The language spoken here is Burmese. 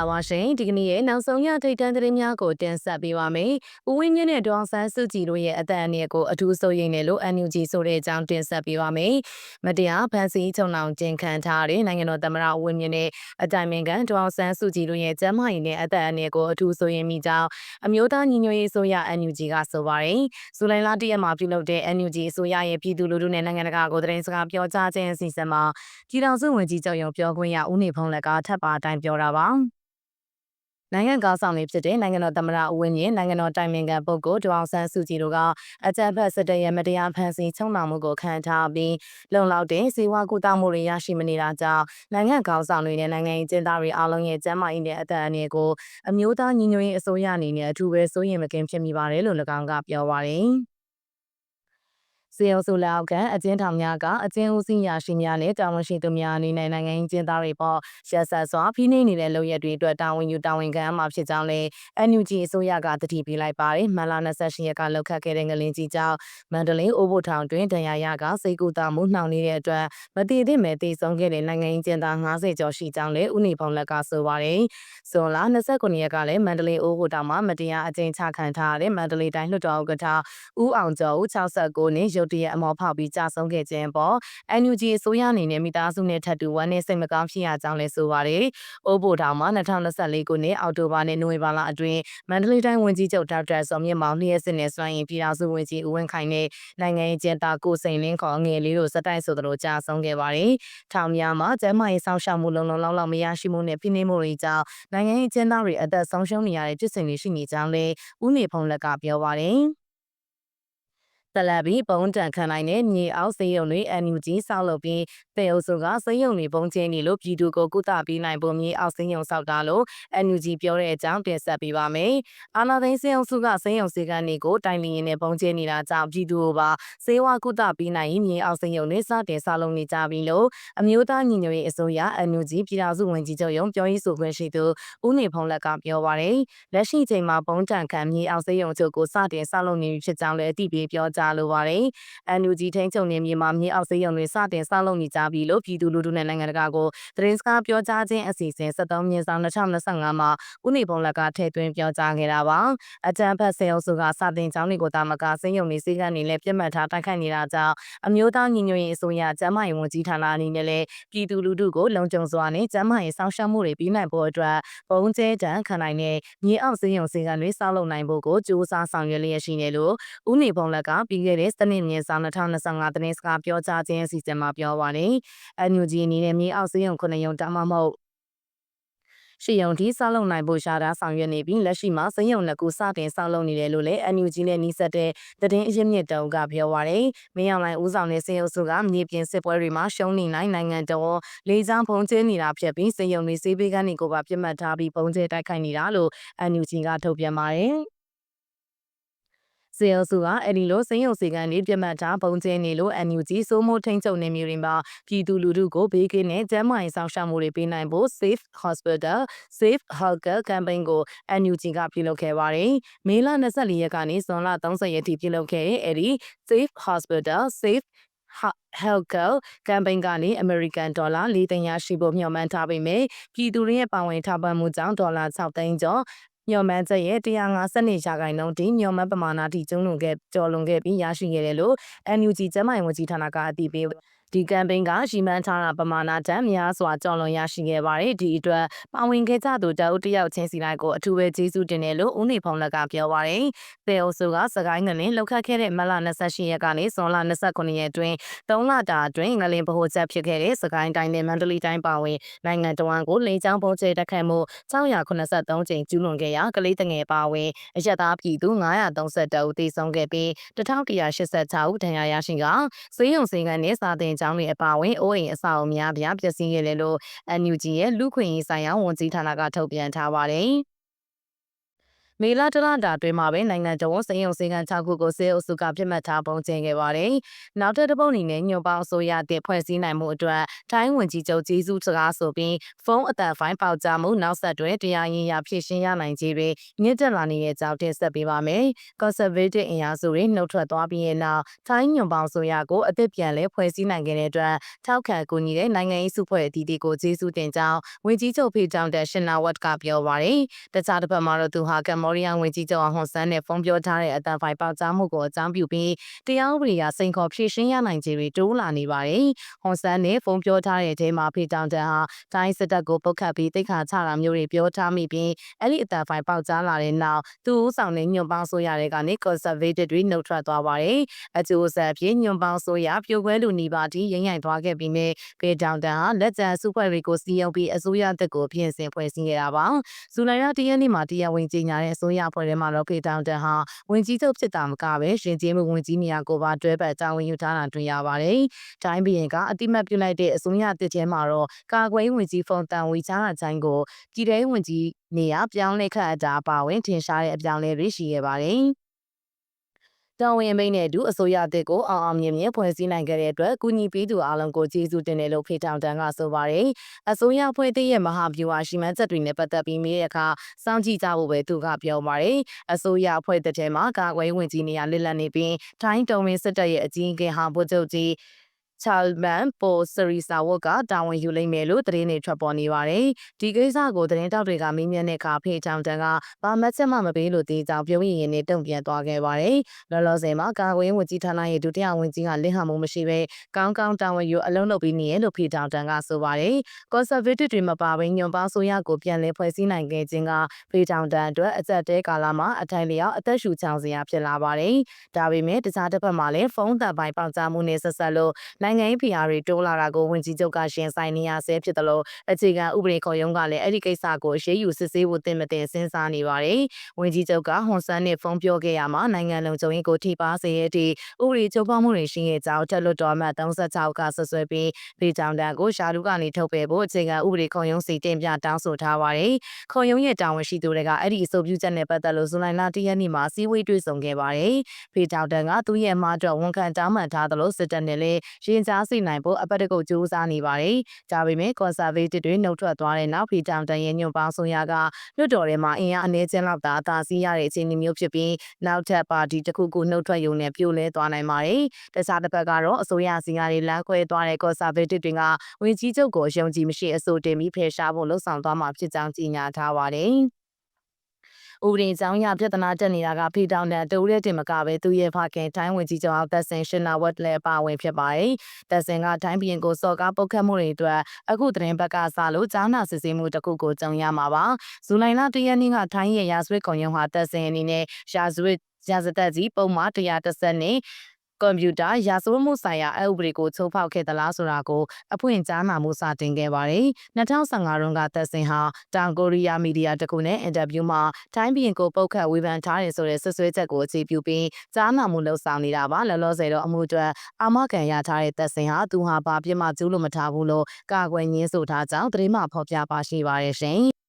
လာပါရှင်ဒီကနေ့ရဲ့နောက်ဆုံးရထိတ်တန့်သတင်းများကိုတင်ဆက်ပေးပါမယ်။ဦးဝင်းမြင့်နဲ့ဒေါအောင်ဆန်းစုကြည်တို့ရဲ့အသက်အန္တရာယ်ကိုအထူးစိုးရိမ်တယ်လို့ NUG ဆိုတဲ့အကြောင်းတင်ဆက်ပေးပါမယ်။မတရားဖန်ဆီးချုံနှောင်တင်ခံထားတဲ့နိုင်ငံတော်သမ္မတဦးဝင်းမြင့်နဲ့အတိုင်ပင်ခံဒေါအောင်ဆန်းစုကြည်တို့ရဲ့ကျန်းမာရေးနဲ့အသက်အန္တရာယ်ကိုအထူးစိုးရိမ်မိကြောင်းအမျိုးသားညီညွတ်ရေးဆိုရ NUG ကဆိုပါတယ်။ဇူလိုင်လ၁ရက်မှာပြုလုပ်တဲ့ NUG အစိုးရရဲ့ပြည်သူလူထုနဲ့နိုင်ငံတကာကိုသတင်းစကားပြောကြားခြင်းအစီအစဉ်မှာပြည်ထောင်စုဝန်ကြီးချုပ်ရုံပြောခွင့်ရဦးနေဖုံးလက်ကထပ်ပါအတိုင်းပြောတာပါ။ နိုင်ငံကောင်းဆောင်တွေဖြစ်တဲ့နိုင်ငံတော်သမ္မတဦးဝင်းမြင့်နိုင်ငံတော်တိုင်ပင်ခံပုဂ္ဂိုလ်ဒေါအောင်ဆန်းစုကြည်တို့ကအကြံဖက်စစ်တပ်ရဲ့မတရားဖန်ဆီးချုံနှောင်မှုကိုခံထားပြီးလုံလောက်တဲ့စေဝါကူတောင်းမှုတွေရရှိမနေတာကြောင့်နိုင်ငံကောင်းဆောင်တွေနဲ့နိုင်ငံရေးကျင်းသားတွေအားလုံးရဲ့ကျန်းမာရေးနဲ့အသက်အန္တရာယ်ကိုအမျိုးသားညီညွတ်ရေးအစိုးရအနေနဲ့အထူးပဲစိုးရိမ်မကင်းဖြစ်မိပါတယ်လို့၎င်းကပြောပါတယ်။ စေအောင်ဆိုလက်အောက်ကအကျဉ်းထောင်များကအကျဉ်းဦးစီးရာရှိများနဲ့တာဝန်ရှိသူများအနေနဲ့နိုင်ငံရေးကျင်းသားတွေပေါ်ရက်ဆက်စွာဖိနှိပ်နေတဲ့လုပ်ရက်တွေအတွက်တာဝန်ယူတာဝန်ခံမှာဖြစ်ကြောင်းလည်း NUG အစိုးရကတတိပေးလိုက်ပါတယ်။မလာ28ရက်ကလောက်ခတ်ခဲ့တဲ့ငလင်းကြီးကြောင့်မန္တလေးအိုးဘိုထောင်တွင်တရားရကစိတ်ကူတာမှုနှောင်နေတဲ့အတွက်မတည်သင့်မဲ့တည်ဆုံးခဲ့တဲ့နိုင်ငံရေးကျင်းသား90ကျော်ရှိကြောင်းလည်းဦးနေဖုံးလက်ကဆိုပါတယ်။ဇွန်လ29ရက်ကလည်းမန္တလေးအိုးဘိုထောင်မှာမတရားအကျဉ်းချခံထားရတဲ့မန္တလေးတိုင်းလွှတ်တော်ဥက္ကဋ္ဌဦးအောင်ကျော်ဦး69နှစ်ရုတ်တရက်အမော်ဖောက်ပြီးကြာဆုံးခဲ့ခြင်းပေါ် NUG အစိုးရအနေနဲ့မိသားစုနဲ့ထပ်တူဝမ်းနဲ့စိတ်မကောင်းဖြစ်ရကြောင်းလည်းဆိုပါတယ်။အိုးဘိုထောင်မှာ2024ခုနှစ်အောက်တိုဘာနဲ့နိုဝင်ဘာလအတွင်းမန္တလေးတိုင်းဝန်ကြီးချုပ်ဒေါက်တာစောမြင့်မောင်လျှက်စစ်နဲ့စွမ်းရင်ပြည်ထောင်စုဝန်ကြီးဦးဝင်းခိုင်နဲ့နိုင်ငံရေးကျင်းသားကိုစိန်လင်းခေါ်ငယ်လေးတို့စတိုက်ဆိုသလိုကြာဆုံးခဲ့ပါတယ်။ထောင်များမှာကျန်းမာရေးစောင့်ရှောက်မှုလုံလုံလောက်လောက်မရရှိမှုနဲ့ဖိနှိပ်မှုတွေကြောင့်နိုင်ငံရေးကျင်းသားတွေအသက်ဆုံးရှုံးနေရတဲ့ဖြစ်စဉ်တွေရှိနေကြောင်းလည်းဦးနေဖုံးလက်ကပြောပါတယ်။ တလဘီပုံတန်ခံနိုင်တဲ့မြေအောက်စေးရုံတွေ NUG ဆောက်လုပ်ပြီးပေအုပ်စုကစေးရုံတွေပုံကျင်းနေလို့ပြည်သူကိုကုသပေးနိုင်ဖို့မြေအောက်စေးရုံဆောက်တာလို့ NUG ပြောတဲ့အကြောင်းတင်ဆက်ပေးပါမယ်။အာနာသိန်းစေးရုံစုကစေးရုံစေကန်တွေကိုတိုင်လီရင်နဲ့ပုံကျင်းနေတာကြောင့်ပြည်သူကိုပါစေဝါကုသပေးနိုင်ရင်မြေအောက်စေးရုံတွေစတင်ဆောက်လုပ်နေကြပြီလို့အမျိုးသားညီညွတ်ရေးအစိုးရ NUG ပြည်ထောင်စုဝန်ကြီးချုပ်ရုံးပြောရေးဆိုခွင့်ရှိသူဦးနေဖုံးလက်ကပြောပါရယ်လက်ရှိချိန်မှာပုံတန်ခံမြေအောက်စေးရုံချုပ်ကိုစတင်ဆောက်လုပ်နေပြီဖြစ်ကြောင်းလည်းအသိပေးပြောကြားလိုပါတယ်။ NUG ထိန်းချုပ်နေမြေမှာမြေအောက်စေးရုံတွေစတင်ဆောက်လုပ်နေကြပြီလို့ပြည်သူလူထုနဲ့နိုင်ငံတကာကိုသတင်းစကားပြောကြားခြင်းအစီအစဉ်73မြင်းဆောင်2025မှာဦးနေဘုံလက်ကထည့်သွင်းပြောကြားခဲ့တာပါ။အကြံဖတ်စေအုပ်စုကစတင်ကျောင်းတွေကိုတာမကစေးရုံတွေစေကနေလည်းပြတ်မှတ်ထားတိုက်ခိုက်နေတာကြောင့်အမျိုးသားညီညွတ်ရေးအစိုးရကျန်းမာရေးဝန်ကြီးဌာနအနေနဲ့လည်းပြည်သူလူထုကိုလုံခြုံစွာနဲ့ကျန်းမာရေးစောင့်ရှောက်မှုတွေပြီးနိုင်ဖို့အတွက်ပုံကျဲတန်းခံနိုင်တဲ့မြေအောက်စေးရုံစေကန်တွေဆောက်လုပ်နိုင်ဖို့ကိုစ조사ဆောင်ရွက်လျက်ရှိနေလို့ဦးနေဘုံလက်ကပြီးခဲ့တဲ့စနစ်မြင့်ဆောင်2025သတင်းစကားပြောကြားခြင်းအစီအစဉ်မှာပြောပါတယ်။ NUG အနေနဲ့မြေအောက်စေးရုံခုနှစ်ရုံတမမဟုတ်ရှီယုံဒီဆောက်လုပ်နိုင်ဖို့ရှာတာဆောင်ရွက်နေပြီးလက်ရှိမှာစိမ်းရုံနှစ်ခုစတင်ဆောက်လုပ်နေတယ်လို့လည်း NUG နဲ့နှိစက်တဲ့တည်င်းအရင်းမြစ်တုံးကပြောပါရယ်မင်းအောင်လိုင်ဦးဆောင်တဲ့စေယုံစုကမြေပြင်စစ်ပွဲတွေမှာရှုံးနေနိုင်နိုင်ငံတော်လေးချောင်းဖုံးကျင်းနေတာဖြစ်ပြီးစေယုံတွေစေးပေးကန်းတွေကိုပါပြတ်မှတ်ထားပြီးပုံကျဲတိုက်ခိုက်နေတာလို့ NUG ကထုတ်ပြန်ပါတယ် စေအုပ်စုကအဲ့ဒီလိုစိမ်းရုံစီကန်တွေပြတ်မှတ်ထားပုံကျင်းနေလို့ NUG စိုးမိုးထိန်ချုပ်နေမျိုးတွေမှာပြည်သူလူထုကိုဘေးကင်းတဲ့ကျန်းမာရေးဆောင်ရှားမှုတွေပေးနိုင်ဖို့ Safe Hospital Safe Healthcare Campaign ကို NUG ကပြုလုပ်ခဲ့ပါတယ်။မေလ24ရက်ကနေဇွန်လ30ရက်ထိပြုလုပ်ခဲ့တဲ့အဲ့ဒီ Safe Hospital Safe Healthcare campaign ကနေ American Dollar 4သိန်းရရှိဖို့မျှော်မှန်းထားပေမဲ့ပြည်သူတွေရဲ့ပါဝင်ထောက်ပံ့မှုကြောင့်ဒေါ်လာ6သိန်းကျော် မျော်မှန်းချက်ရဲ့150ရာခိုင်နှုန်းထိမျော်မှန်းပမာဏထိကျုံးလွန်ခဲ့ကျော်လွန်ခဲ့ပြီးရရှိခဲ့တယ်လို့ NUG ကျန်းမာရေးဝန်ကြီးဌာနကအတည်ပြု ဒီကမ်ပိန်းကရှီမန်းထားတာပမာဏတန်များစွာကြော်လွန်ရရှိခဲ့ပါတယ်ဒီအတွက်ပါဝင်ခဲ့ကြသူတအုပ်တယောက်ချင်းစီတိုင်းကိုအထူးပဲကျေးဇူးတင်တယ်လို့ဦးနေဖုံလက်ကပြောပါတယ်။သေအုပ်စုကစကိုင်းငလင်လောက်ခတ်ခဲ့တဲ့မလ28ရက်ကနေဇွန်လ29ရက်အတွင်း3လတာအတွင်းငလင်ဗဟိုချက်ဖြစ်ခဲ့တဲ့စကိုင်းတိုင်းနဲ့မန္တလေးတိုင်းပါဝင်နိုင်ငံတော်ဝန်ကိုလိန်ချောင်းပုံကျဲတက်ခတ်မှု683ကြိမ်ကျူးလွန်ခဲ့ရာကလေးတငယ်ပါဝင်အရက်သားပြည်သူ932ဦးသေဆုံးခဲ့ပြီး1186ဦးဒဏ်ရာရရှိကစေယုံစင်ကန်နဲ့စာတင်ကျောင်းတွေအပါအဝင်အိုးအိမ်အဆောက်အအုံများပြားပျက်စီးခဲ့တယ်လို့ NUG ရဲ့လူခွင့်ရေးဆိုင်ရာဝန်ကြီးဌာနကထုတ်ပြန်ထားပါတယ်။ မေလတလတာအတွင်းမှာပဲနိုင်ငံတော်စည်ရုံစင်ကန်6ခုကိုစစ်အုပ်စုကပြစ်မှတ်ထားပုံကျင်းခဲ့ပါတယ်။နောက်ထပ်တစ်ပုတ်အနေနဲ့ညွန့်ပေါင်းအစိုးရတဲ့ဖွဲ့စည်းနိုင်မှုအတွက်ထိုင်းဝန်ကြီးချုပ်ဂျေစုစကားဆိုပြီးဖုန်းအတန်ဖိုင်းပေါက်ကြားမှုနောက်ဆက်တွဲတရားရင်ရဖြစ်ရှင်းရနိုင်ခြင်းတွေမြင့်တက်လာနေတဲ့ကြောင်းတင်ဆက်ပေးပါမယ်။ Conservative အင်အားစုတွေနှုတ်ထွက်သွားပြီးရဲ့နောက်ထိုင်းညွန့်ပေါင်းအစိုးရကိုအသစ်ပြန်လဲဖွဲ့စည်းနိုင်ခဲ့တဲ့အတွက်ထောက်ခံကူညီတဲ့နိုင်ငံရေးစုဖွဲ့အသီးတွေကိုဂျေစုတင်ကြောင်းဝန်ကြီးချုပ်ဖေတောင်တဲ့ရှင်နာဝတ်ကပြောပါတယ်။တခြားတစ်ဖက်မှာတော့သူဟာကမ္ဘောဒီးယားဝန်ကြီးချုပ်အောင်ဟွန်ဆန်နဲ့ဖုန်းပြောထားတဲ့အတန်ဖိုင်ပေါက်ကြားမှုကိုအကြောင်းပြုပြီးတရားဥပဒေအရစိန်ခေါ်ဖြေရှင်းရနိုင်ခြင်းတွေတိုးလာနေပါတယ်။ဟွန်ဆန်နဲ့ဖုန်းပြောထားတဲ့အချိန်မှာဖေတောင်တန်ဟာတိုင်းစစ်တပ်ကိုပုတ်ခတ်ပြီးတိတ်ခါချတာမျိုးတွေပြောထားမိပြီးအဲ့ဒီအတန်ဖိုင်ပေါက်ကြားလာတဲ့နောက်သူ့ဦးဆောင်တဲ့ညွန့်ပေါင်းဆိုရတဲ့ကနေ conservative တွေနှုတ်ထွက်သွားပါတယ်။အကျိုးဆက်ဖြင့်ညွန့်ပေါင်းဆိုရပြိုကွဲလူနေပါတီရိမ့်ရိုင်သွားခဲ့ပြီးမြဲဖေတောင်တန်ဟာလက်ကျန်စုဖွဲ့တွေကိုစီယုံပြီးအစိုးရတက်ကိုပြင်ဆင်ဖွဲ့စည်းခဲ့တာပါ။ဇူလိုင်လ၁ရက်နေ့မှာတရားဝင်ကြေညာတဲ့အစိုးရဖွဲ့ထဲမှာတော့ဖေတောင်တန်ဟာဝင်ကြီးချုပ်ဖြစ်တာမကပဲရှင်ကျင်းမှုဝင်ကြီးနေရာကိုပါတွဲပတ်တာဝန်ယူထားတာတွေ့ရပါတယ်။တိုင်းပြည်ကအတိမတ်ပြုလိုက်တဲ့အစိုးရတစ်ထဲမှာတော့ကာကွယ်ဝင်ကြီးဖုန်တန်ဝေချားတာချိုင်းကိုပြည်ထောင်ဝင်ကြီးနေရာပြောင်းလဲခန့်အပ်တာပါဝင်ထင်ရှားတဲ့အပြောင်းလဲတွေရှိခဲ့ပါတယ်။ တောင်ဝင်မိတ်နဲ့အတူအစိုးရအသစ်ကိုအောင်အောင်မြင်မြင်ဖွဲ့စည်းနိုင်ခဲ့တဲ့အတွက်ကုညီပေးသူအားလုံးကိုကျေးဇူးတင်တယ်လို့ဖေထောင်တန်ကဆိုပါတယ်။အစိုးရဖွဲ့သစ်ရဲ့မဟာဗျူဟာရှိမှန်းချက်တွေနဲ့ပတ်သက်ပြီးမေးတဲ့အခါစောင့်ကြည့်ကြဖို့ပဲသူကပြောပါတယ်။အစိုးရဖွဲ့သစ်ထဲမှာကာကွယ်ဝင်ကြီးနေရာလစ်လပ်နေပြီးထိုင်းတုံးရင်းစစ်တပ်ရဲ့အကြီးအကဲဟာဗိုလ်ချုပ်ကြီး ချာလ်မန်ပိုစရီဆာဝတ်ကတာဝန်ယူလိမ့်မယ်လို့သတင်းတွေထွက်ပေါ်နေပါတယ်။ဒီကိစ္စကိုသတင်းတောက်တွေကမေးမြန်းတဲ့အခါဖေချောင်တန်ကဘာမှချက်မှမပေးလို့တေးကြောင်ပြောရင်နဲ့တုံ့ပြန်သွားခဲ့ပါတယ်။လောလောဆယ်မှာကာကွယ်ဝင်ကြီးဌာနရဲ့ဒုတိယဝန်ကြီးကလင်းဟမှုမရှိဘဲကောင်းကောင်းတာဝန်ယူအလုံးလုပ်ပြီးနေရလို့ဖေချောင်တန်ကဆိုပါတယ်။ conservative တွေမပါဘဲညွန်ပေါင်းဆိုရကိုပြန်လည်ဖွဲ့စည်းနိုင်ခဲ့ခြင်းကဖေချောင်တန်အတွက်အသက်တဲကာလမှာအထိုင်လျောက်အသက်ရှူချောင်စရာဖြစ်လာပါတယ်။ဒါပေမဲ့တခြားတစ်ဖက်မှာလည်းဖုန်းတပ်ပိုင်းပေါက်ကြားမှုနဲ့ဆက်ဆက်လို့နိုင်ငံရေးဖိအားတွေတိုးလာတာကိုဝန်ကြီးချုပ်ကရှင်းဆိုင်နေရဆဲဖြစ်တယ်လို့အခြေခံဥပဒေခေါ်ရုံးကလည်းအဲ့ဒီကိစ္စကိုရှေးယူစစ်ဆေးဖို့တင်မတင်စဉ်းစားနေပါတယ်။ဝန်ကြီးချုပ်ကဟွန်ဆန်နဲ့ဖုန်းပြောခဲ့ရမှာနိုင်ငံလုံးချုပ်ရင်ကိုထိပါစေရတဲ့ဥပဒေချုပ်ပေါမှုတွေရှိရဲ့ကြောင်းတက်လွတ်တော်မှ36ကဆွဆွဲပြီးဒေကြောင်တန်ကိုရှာလူကနေထုတ်ပယ်ဖို့အခြေခံဥပဒေခေါ်ရုံးစီတင်ပြတောင်းဆိုထားပါတယ်။ခေါ်ရုံးရဲ့တာဝန်ရှိသူတွေကအဲ့ဒီအဆိုပြုချက်နဲ့ပတ်သက်လို့ဇူလိုင်လ10ရက်နေ့မှာစီးဝေးတွေ့ဆုံခဲ့ပါတယ်။ဖေတောင်တန်ကသူ့ရဲ့မှားတော့ဝန်ခံတောင်းပန်ထားသလိုစစ်တပ်နဲ့လည်းရင်ကြားစီနိုင်ဖို့အပတ်တကုတ်ကြိုးစားနေပါတယ်။ဒါပေမဲ့ conservative တွေနှုတ်ထွက်သွားတဲ့နောက်ဖီတောင်တန်ရဲ့ညွန့်ပေါင်းဆိုရကလွတ်တော်ထဲမှာအင်အားအနည်းချင်းလောက်သာအသာစီးရတဲ့အခြေအနေမျိုးဖြစ်ပြီးနောက်ထပ်ပါတီတစ်ခုခုနှုတ်ထွက်ရုံနဲ့ပြိုလဲသွားနိုင်ပါတယ်။တခြားတစ်ဖက်ကတော့အစိုးရစီကတွေလမ်းခွဲသွားတဲ့ conservative တွေကဝင်ကြီးချုပ်ကိုယုံကြည်မရှိအဆိုတင်ပြီးဖယ်ရှားဖို့လှုံ့ဆော်သွားမှာဖြစ်ကြောင်းကြေညာထားပါတယ်။ ဥပဒေကြောင်းရပြဿနာတက်နေတာကဖီတောင်တန်တူတဲ့တင်မကပဲသူရဲ့ဖခင်တိုင်းဝင်ကြီးကျောင်းသက်စင်ရှင်နာဝတ်လည်းပါဝင်ဖြစ်ပါတယ်။သက်စင်ကတိုင်းပြည်ကိုစော်ကားပုတ်ခတ်မှုတွေအတွက်အခုသတင်းဘက်ကစလို့ကြားနာစစ်ဆေးမှုတစ်ခုကိုကြုံရမှာပါ။ဇူလိုင်လ၁ရက်နေ့ကထိုင်းရဲ့ရာဇဝတ်ကွန်ရုံးဟာသက်စင်အနေနဲ့ရာဇဝတ်ရာဇသက်ကြီးပုံမှန်130နဲ့ ကွန်ပျူတာရာဇဝတ်မှုဆိုင်ရာအဥပဒေကိုချိုးဖောက်ခဲ့သလားဆိုတာကိုအဖွင့်ကြားနာမှုစတင်ခဲ့ပါတယ်။2015ရုန်းကသက်စင်ဟာတောင်ကိုရီးယားမီဒီယာတခုနဲ့အင်တာဗျူးမှာတိုင်းပြည်ကိုပုတ်ခတ်ဝေဖန်ထားတယ်ဆိုတဲ့ဆွဆွဲချက်ကိုအခြေပြုပြီးကြားနာမှုလှုပ်ဆောင်နေတာပါ။လောလောဆယ်တော့အမှုအတွက်အာမခံရထားတဲ့သက်စင်ဟာသူဟာဘာပြစ်မှကျူးလို့မထားဘူးလို့ကာကွယ်ငင်းဆိုထားကြောင်းသတင်းမှဖော်ပြပါရှိပါတယ်ရှင်။